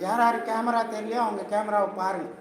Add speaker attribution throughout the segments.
Speaker 1: யார் யார் கேமரா தெரியலையோ அவங்க கேமராவை
Speaker 2: பாருங்கள்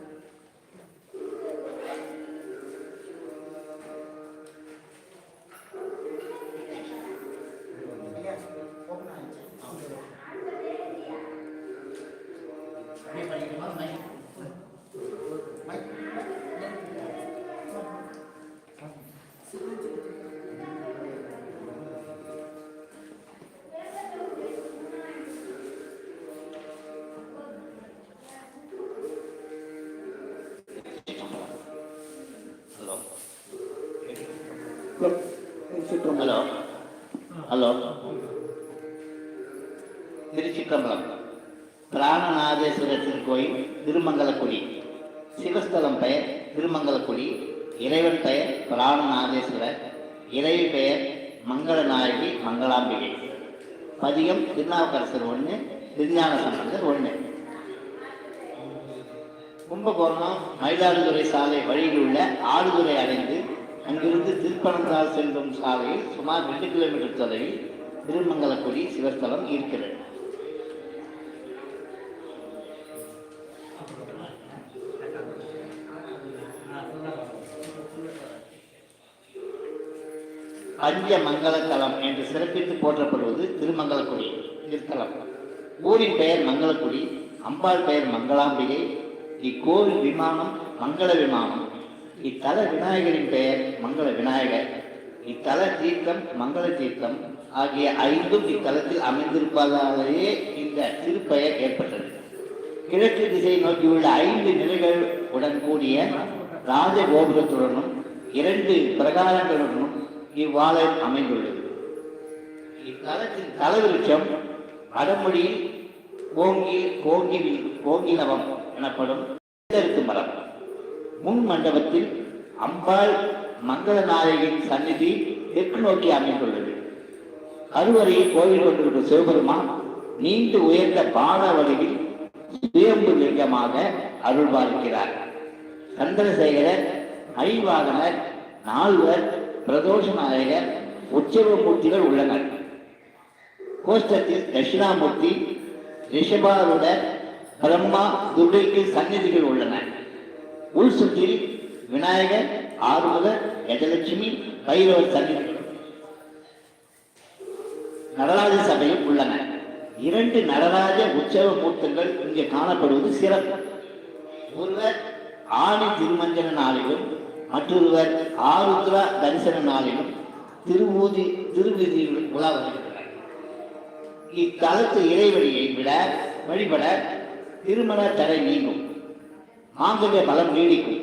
Speaker 2: திருச்சிற்றம்பலம். பிராணநாதேஸ்வரர் திருக்கோயில் திருமங்கலக்குடி. சிவஸ்தலம் பெயர் திருமங்கலக்குடி. இறைவன் பெயர் பிராணநாதேஸ்வரர். இறைவி பெயர் மங்களநாயகி மங்களாம்பிகை. பதிகம் திருநாவுக்கரசர் ஒன்று திருஞான சம்பந்தர் ஒன்று கும்பகோணம் மயிலாடுதுறை சாலை வழியில் உள்ள ஆடுதுறை அடைந்து அங்கிருந்து திருப்பனந்தால் செல்லும் சாலையில் சுமார் ரெண்டு கிலோமீட்டர் தொலைவில் திருமங்கலக்குடி சிவஸ்தலம் இருக்கிறது. பஞ்ச மங்களத்தலம் என்று சிறப்பித்து போற்றப்படுவது திருமங்கலக்குடி திருத்தலம். ஊரின் பெயர் மங்களக்குடி அம்பாள் பெயர் மங்களாம்பிகை. இக்கோவில் விமானம் மங்கள விமானம். இத்தல விநாயகரின் பெயர் மங்கள விநாயகர். இத்தல தீர்த்தம் மங்கள தீர்த்தம் ஆகிய ஐந்தும் இத்தலத்தில் அமைந்திருப்பதாலேயே இந்த திருப்பெயர் ஏற்பட்டது. கிழக்கு திசை நோக்கியுள்ள ஐந்து நிலைகள் உடன் கூடிய ராஜகோபுரத்துடனும் இரண்டு பிரகாரங்களுடனும் இவ்வாலயம் அமைந்துள்ளது. இத்தலத்தின் தலவிருட்சம் வடமொழியில் கோங்கி கோங்கி கோங்கிலவம் எனப்படும் தெற்கு மரம். முன் மண்டபத்தில் அம்பாள் மங்களநாயகின் சந்நிதி தெற்கு நோக்கி அமைந்துள்ளது. கருவறையில் கோவில் கொண்டிருக்கும் சிவபெருமான் நீண்டு உயர்ந்த பாத வடிவில் சுயம்பு லிங்கமாக அருள்வார்க்கிறார் சந்திரசேகரர் ஐவாகனர் நால்வர் பிரதோஷ நாயகர் உற்சவமூர்த்திகள் உள்ளனர். கோஷ்டத்தில் தட்சிணாமூர்த்தி ரிஷபாருட பிரம்மா துர்கைக்கு சந்நிதிகள் உள்ளன. உள் சுற்றில் விநாயகர் ஆறுமுக கஜலட்சுமி பைரவர் சந்நிதிகள். நடராஜ சபையும் உள்ளன. இரண்டு நடராஜ உற்சவ மூர்த்தங்கள் இங்கே காணப்படுவது சிறப்பு. ஒருவர் ஆணி திருமஞ்சன நாளிலும் மற்றொருவர் ஆருத்ரா தரிசன நாளிலும் திருமூதி திருவீதியில் உலா வருகின்றனர் இத்தலத்து இறைவழியை விட வழிபட திருமண தடை நீங்கும். மாங்கல்ய பலம் நீடிக்கும்.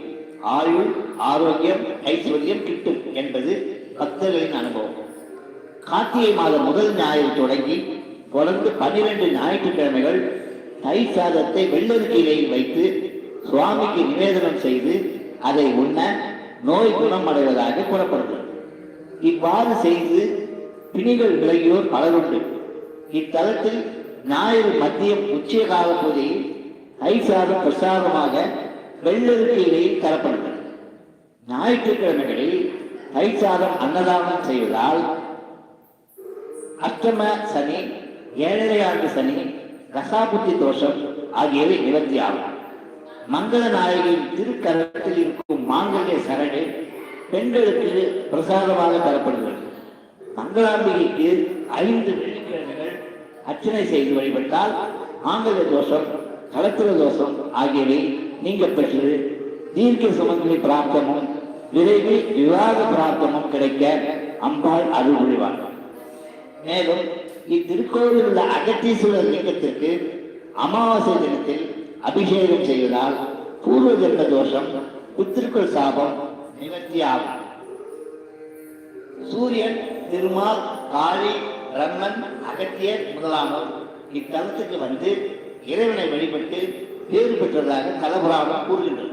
Speaker 2: ஆயுள் ஆரோக்கியம் ஐஸ்வர்யம் கிட்டும் என்பது பக்தர்களின் அனுபவம். கார்த்திகை மாதம் முதல் ஞாயிறு தொடங்கி தொடர்ந்து பன்னிரண்டு ஞாயிற்றுக்கிழமைகள் தை சாதத்தை வெள்ளரிக்கையில் வைத்து சுவாமிக்கு நிவேதனம் செய்து அதை உண்ண நோய் குணமடைவதாக கூறப்படுகிறது. இவ்வாறு செய்து பிணிகள் விலகியோர் பலருண்டு. இத்தலத்தில் ஞாயிறு மதியம் உச்சிய கால பூஜையில் தை சாதம் பிரசாதமாக இடையில் தரப்படுகிறது. ஞாயிற்றுக்கிழமைகளில் தை சாதம் அன்னதானம் செய்வதால் அஷ்டம சனி ஏழரை ஆண்டு சனி ரசாபுத்தி தோஷம் ஆகியவை நிவர்த்தியாகும். மங்கள நாயகியின் திருக்கரத்தில் இருக்கும் மாங்கல்ய சரணை பெண்களுக்கு பிரசாதமாக தரப்படுகிறது. மங்களாம்பிகைக்கு ஐந்து வெள்ளிக்கிழமைகள் அர்ச்சனை செய்து வழிபட்டால் ஆங்கில தோஷம் கலத்திர தோஷம் ஆகியவை நீங்க பெற்று தீர்க்க சுமங்கலி பிராப்தமும் விரைவில் விவாத பிராப்தமும் கிடைக்க அம்பாள் அருள் புரிவார் மேலும் இத்திருக்கோவில் உள்ள அகத்தீஸ்வரர் லிங்கத்திற்கு அமாவாசை தினத்தில் அபிஷேகம் செய்வதால் பூர்வ ஜென்ம தோஷம் புத்திருக்குள் சாபம் நிவர்த்தியாகும் சூரியன் திருமால் காளி பிரம்மன் அகத்தியர் முதலானோர் இத்தலத்துக்கு வந்து இறைவனை வழிபட்டு பேறு பெற்றதாக தலபுராணம் கூறுகின்றது.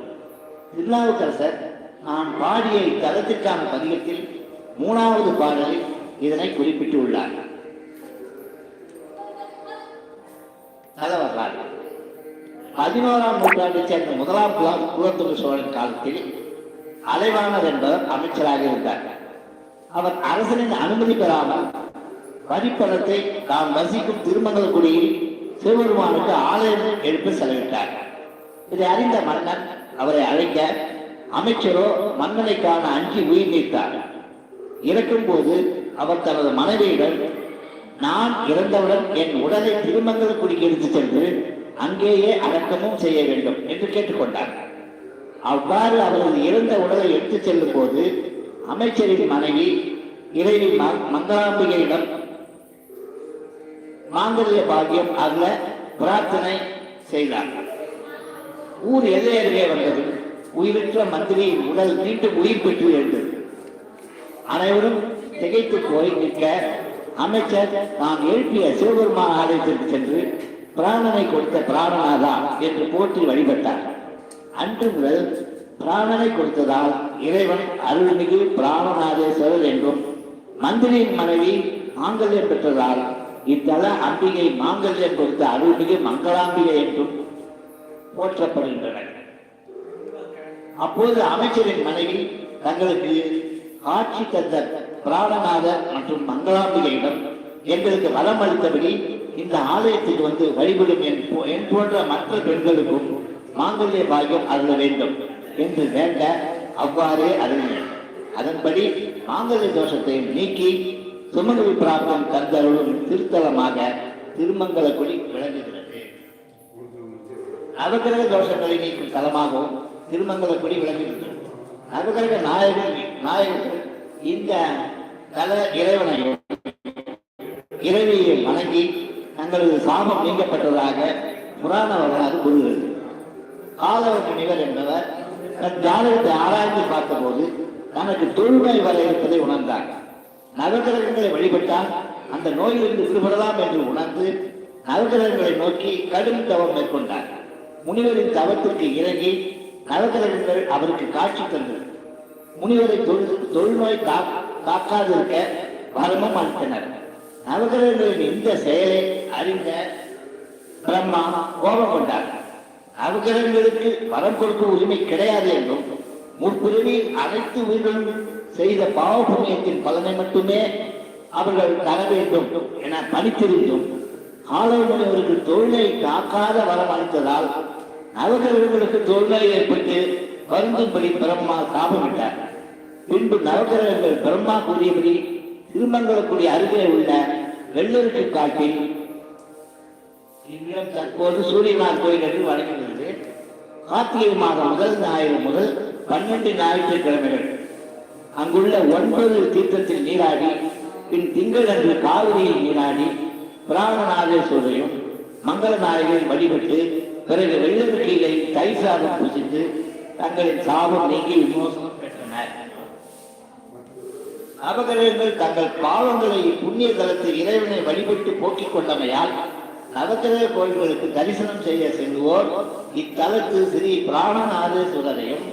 Speaker 2: திருநாவுக்கரசர் நான் பாடிய இத்தலத்திற்கான பதிகத்தில் மூணாவது பாடலில் இதனை குறிப்பிட்டு உள்ளார் தல வரலாறு பதினோராம் நூற்றாண்டைச் சேர்ந்த முதலாம் குலாம் குலோத்துங்க சோழன் காலத்தில் அலைவாணர் என்பவர் அமைச்சராக இருந்தார். அவர் அரசனின் அனுமதி பெறாமல் வரிப்பணத்தை தாம் வசிக்கும் திருமங்கலக்குடியில் சிவபெருமானுக்கு ஆலயம் எடுத்து செலவிட்டார். இதை அறிந்த மன்னன் அவரை அழைக்க அமைச்சரோ மன்னனை காண அஞ்சி உயிர் நீத்தார். இறக்கும் போது அவர் தனது மனைவியிடம் நான் இறந்தவுடன் என் உடலை திருமங்கலக்குடிக்கு எடுத்து சென்று அங்கேயே அடக்கமும் செய்ய வேண்டும் என்று கேட்டுக்கொண்டார். அவ்வாறு அவரது இறந்த உடலை எடுத்துச் செல்லும் போது அமைச்சரின் மனைவி இறைவி மங்களாம்பிகையிடம் மாங்கல்ய பாக்கியம் அல்ல பிரார்த்தனை செய்தார். ஊர் எல்லை அருகே வந்தது? உயிரற்ற மந்திரியின் உடல் மீண்டும் உயிர் பெற்று எழுந்தது. அனைவரும் திகைத்து போய் நிற்க அமைச்சர் நான் எழுப்பிய சிவபெருமான் ஆலயத்திற்கு சென்று பிராணனை கொடுத்த பிராணநாதா என்று போற்றி வழிபட்டார். அன்று முதல் பிராணனை கொடுத்ததால் இறைவன் அருள்மிகு பிராணநாதேஸ்வரர் என்றும் மந்திரியின் மனைவி மாங்கல்யம் பெற்றதால் இத்தல அம்பிகை மாங்கல்யம் கொடுத்த அருள்மிகு மங்களாம்பிகை என்றும் போற்றப்படுகின்றனர் அப்போது அமைச்சரின் மனைவி தங்களுக்கு ஆட்சி தந்த பிராணநாதர் மற்றும் மங்களாம்பிகையிடம் எங்களுக்கு வரம் அளித்தபடி இந்த ஆலயத்துக்கு வந்து வழிபடும் என் என் போன்ற மற்ற பெண்களுக்கும் மாங்கல்ய பாகியம் அருள வேண்டும் என்று வேண்ட அவ்வாறே அருளினர் அதன்படி மாங்கல்ய தோஷத்தை நீக்கி சுமங்கலி பிராப்தம் தந்தருளும் திருத்தலமாக திருமங்கலக்குடி விளங்குகிறது. நவகிரக தோஷங்களை நீக்கும் தலமாகவும் திருமங்கலக்குடி விளங்குகிறது. நவகிரக நாயகன் நாயகர்கள் இந்த தல இறைவனையும் இறைவியை வணங்கி உங்களது சாபம் நீங்கப்பட்டதாக புராண வரலாறு கூறுகிறது. ஆதவ முனிவர் என்பவர் தன் ஜாதகத்தை ஆராய்ந்து பார்த்தபோது தனக்கு தொழுமை வர இருப்பதை உணர்ந்தார். நவகிரகங்களை வழிபட்டால் அந்த நோயிலிருந்து விடுபடலாம் என்று உணர்ந்து நவகிரகங்களை நோக்கி கடும் தவம் மேற்கொண்டார். முனிவரின் தவத்திற்கு இறங்கி நவகிரகங்கள் அவருக்கு காட்சி தந்தது. முனிவரை தொழு- தொழுநோய் காக்காதிருக்க வரமும் அளித்தனர். நவகிரகங்களின் இந்த செயலை அறிந்த பிரம்மா கோபம் கொண்டார். நவகிரகங்களுக்கு வரம் கொடுக்கும் உரிமை கிடையாது என்றும் முற்பிறவி அனைத்து உயிர்களும் செய்த பாவபுண்ணியத்தின் பலனை மட்டுமே அவர்கள் தர வேண்டும் என பணித்திருந்தும் ஆலோசனைவருக்கு தொழிலை காக்காத வரம் அளித்ததால் நவகிரகங்களுக்கு தொழிலை ஏற்பட்டு வருந்தும்படி பிரம்மா சாபமிட்டார். பின்பு நவகிரகங்கள் பிரம்மா கூறியபடி திருமங்கலக்குடி அருகே உள்ள வெள்ளூருக்கு காட்டில் இன்னும் தற்போது சூரியனார் கோயில் என்று வழங்குகிறது. கார்த்திகை மாதம் முதல் ஞாயிறு முதல் பன்னெண்டு ஞாயிற்றுக்கிழமைகள். அங்குள்ள ஒன்பது தீர்த்தத்தில் நீராடி பின் திங்கள் அன்று காவிரியில் நீராடி பிராணநாதேஸ்வரையும் மங்கள வழிபட்டு பிறகு வெள்ளருக்கையிலை தை சாதம் பூசித்து தங்களின் சாபம் நீங்கி விமோசனம் பெற்றனர். நவகிரகங்கள் தங்கள் பாவங்களை புண்ணிய தலத்தில் இறைவனை வழிபட்டு போக்கிக் கொண்டமையால் நவகிரக கோயில்களுக்கு தரிசனம் செய்ய செல்வோர் இத்தலத்து ஸ்ரீ பிராணநாதேஸ்வரரையும்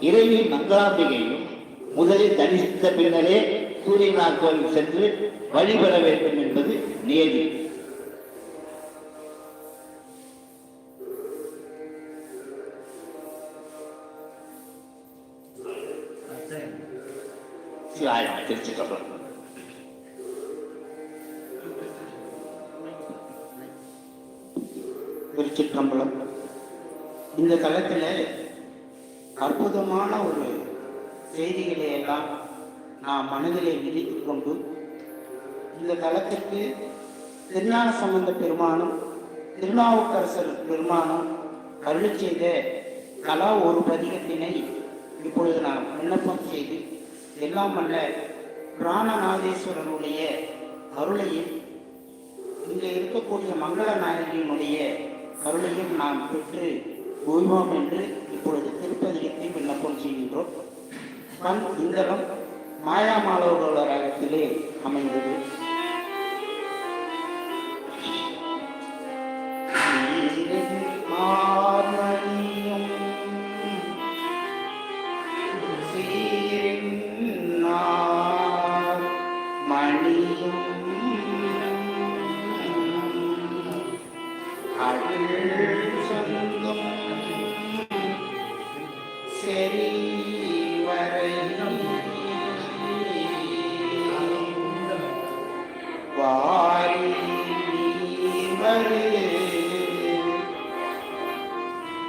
Speaker 2: இறைவி மங்களாம்பிகையும் முதலில் தரிசித்த பின்னரே சூரியநாத் கோயில் சென்று வழிபட வேண்டும் என்பது நியதி சிவாயம் திருச்சிக்கப்புறம்
Speaker 1: திருச்சிற்றம்பலம். இந்த தளத்தில் அற்புதமான ஒரு செய்திகளை எல்லாம் நாம் மனதிலே விதித்துக் கொண்டு இந்த தளத்திற்கு திருஞான சம்பந்த பெருமானும் திருநாவுக்கரசர் பெருமானும் அருள் செய்த கலா ஒரு பதிகத்தினை இப்பொழுது நாம் விண்ணப்பம் செய்து எல்லாம் அல்ல பிராணநாதேஸ்வரனுடைய அருளையும் இங்கே இருக்கக்கூடிய மங்கள நாயகியினுடைய அருளையும் நாம் பெற்று உய்வோம் என்று இப்பொழுது திருப்பதிகத்தை விண்ணப்பம் செய்கின்றோம். கண் இந்தளம் மாயாமாலோட அமைந்தது.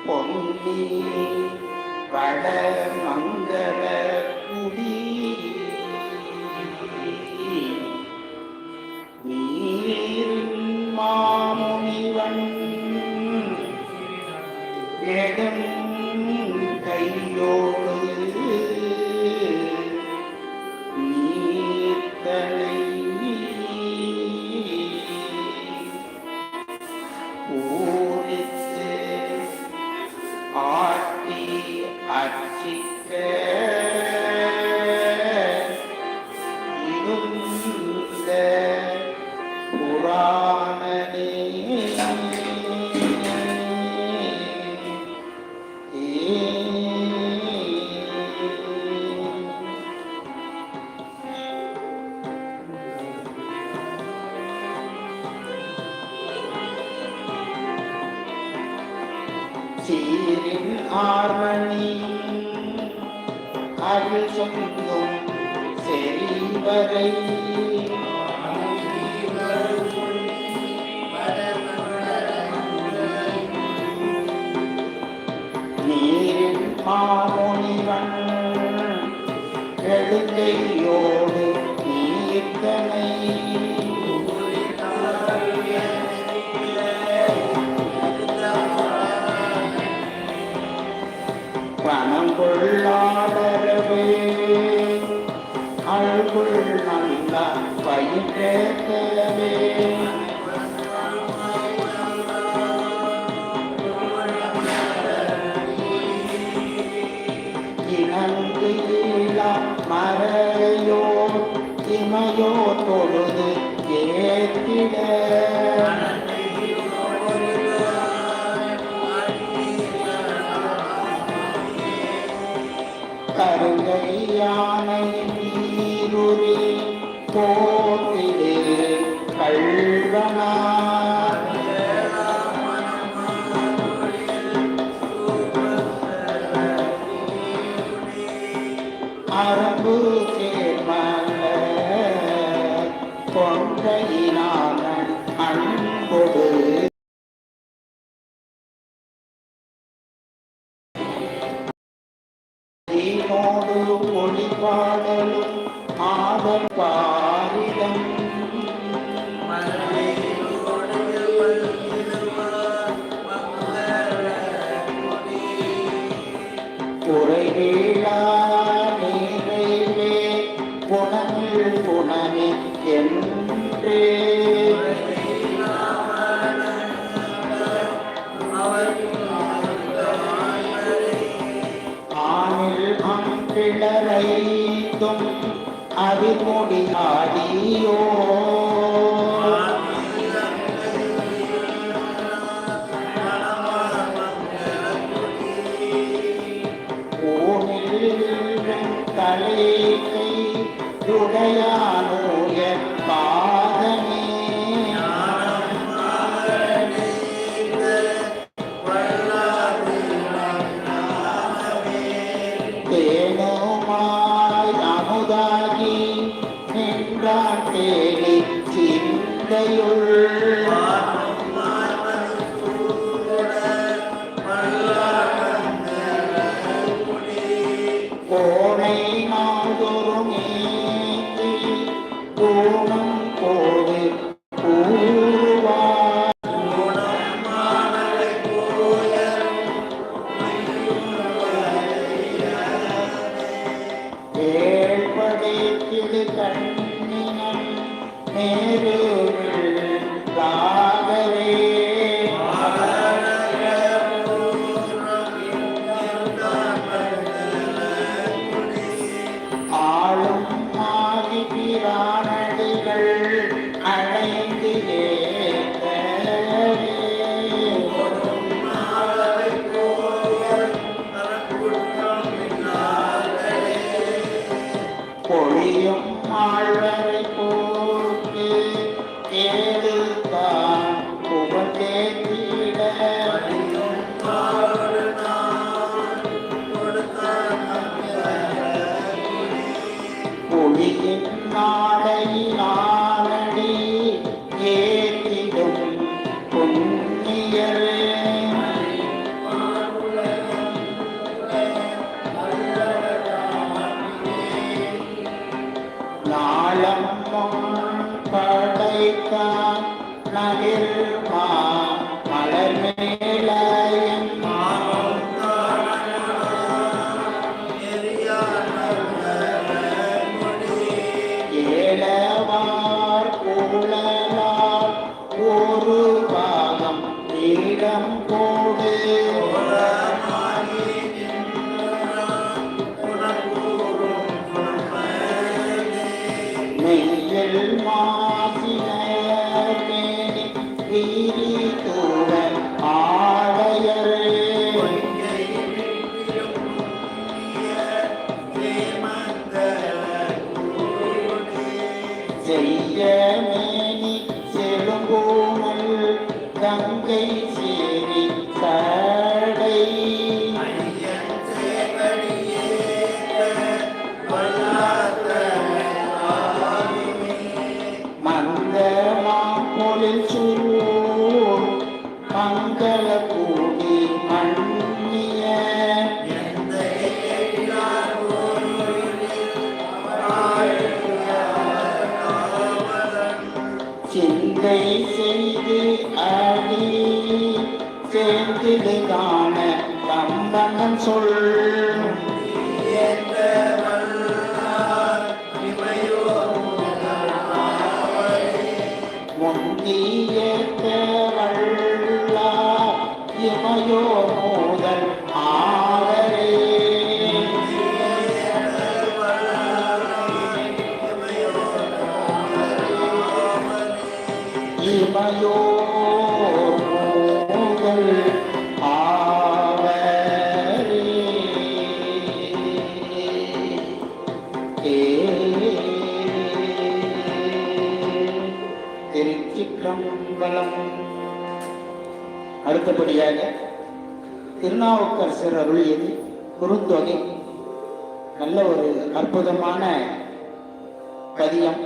Speaker 1: பொங்கி வட மங்கள குடி மாமுனிவன் ஏகம் அருள் சொல்லும் செறிவரை நீரில் மாமுனிவன் கெழுக்கையோடு நீர்த்தனை பணம் கொள்ளாத ஆண்டவே அழுகுள் நல்லா பயிர் தேவே మూడు పొడి పాడలు ఆదపా জানো அடுத்தபடியாக திருநாவுக்கரசர் அருளியது குறுந்தொகை. நல்ல ஒரு அற்புதமான பதியம்.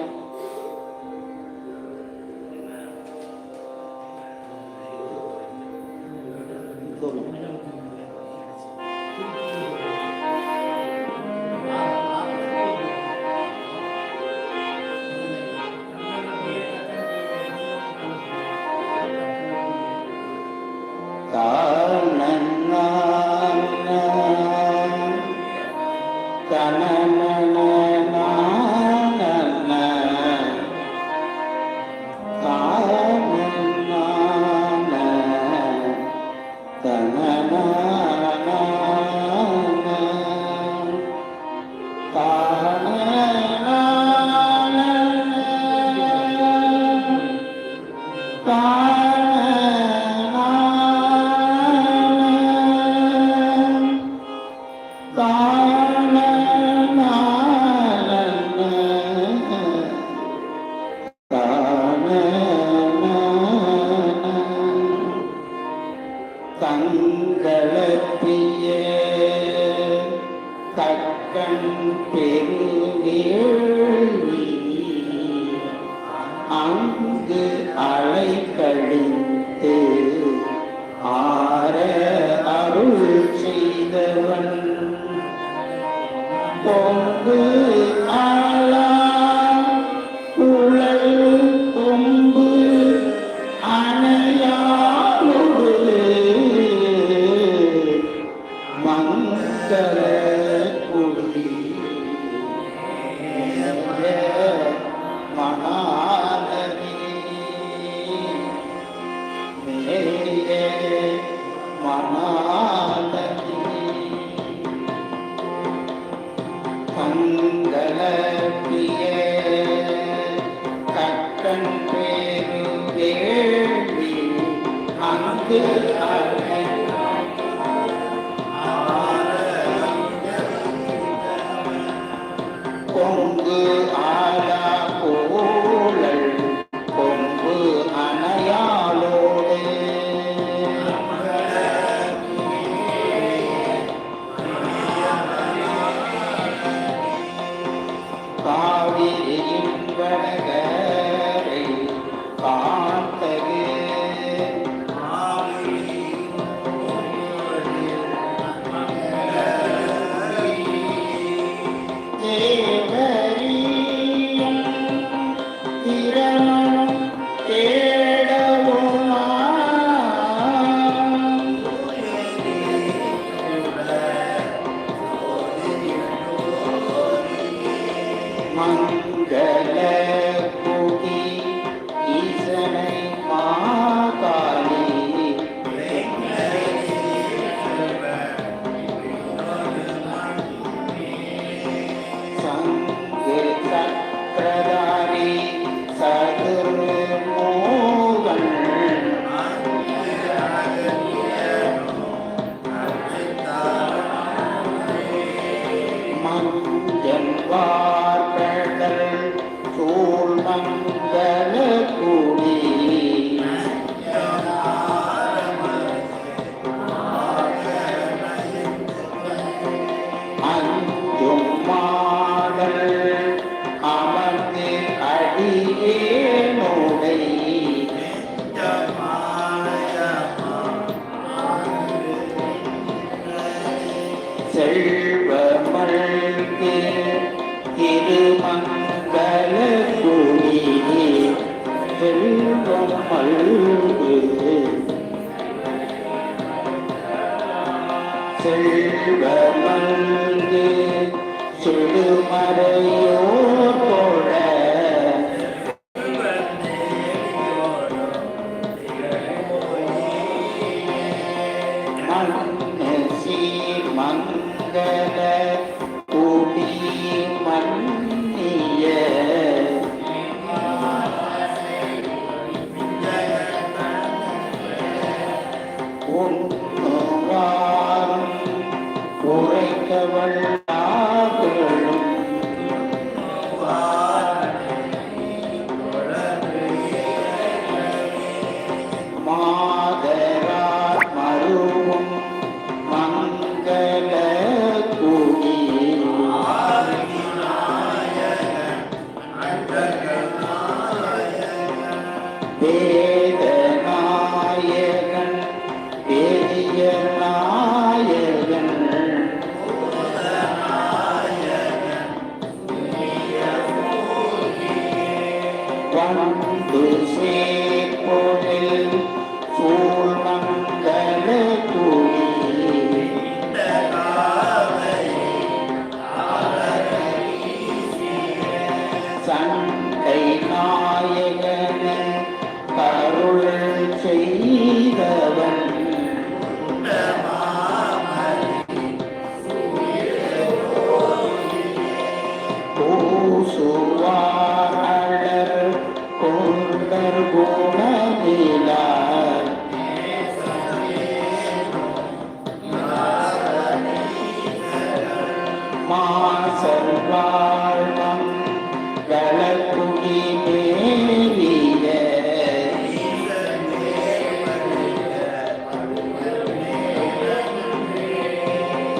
Speaker 1: மங்களப்பிய.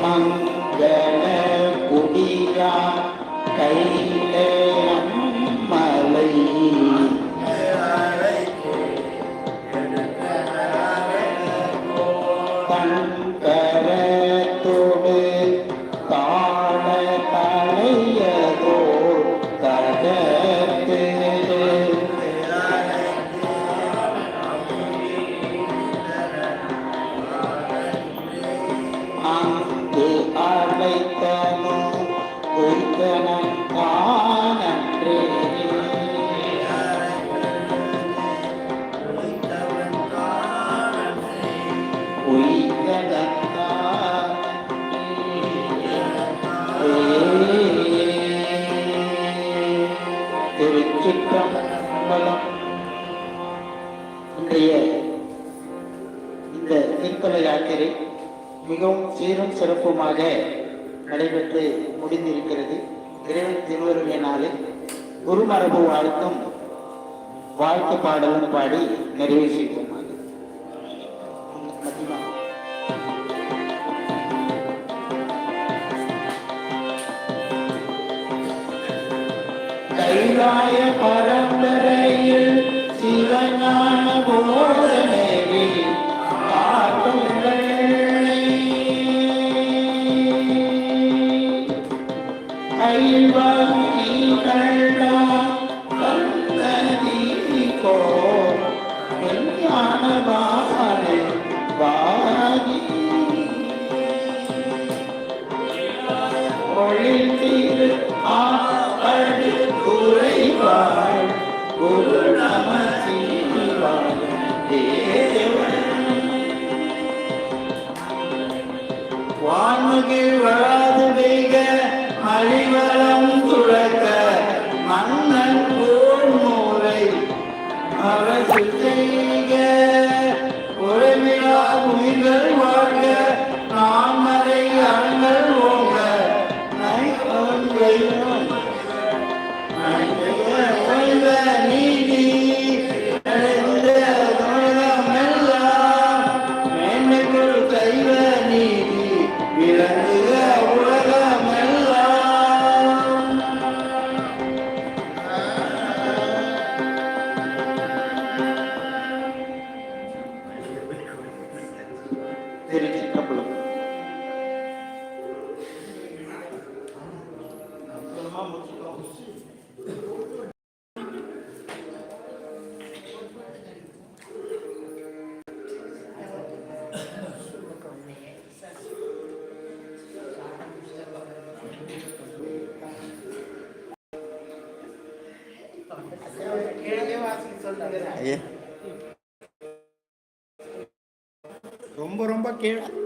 Speaker 1: மங்கள குடியா கையிலே திருச்சிற்றம்பலம் இன்றைய இந்த திருத்தல யாத்திரை மிகவும் சீரும் சிறப்புமாக நடைபெற்று முடிந்திருக்கிறது. இறைவன் திருவருளினாலே குருமரபு வாழ்த்தும் வாழ்த்து பாடலும் பாடி
Speaker 3: நிறைவேற்றிக்கொண்டார் வான்முகில் வராது பெய்க அழிவலம் துறக்க மன்னன் போர் மூரை அரசு செய்க. உறவிழா உயிர்கள் வாழ்க.
Speaker 4: kira.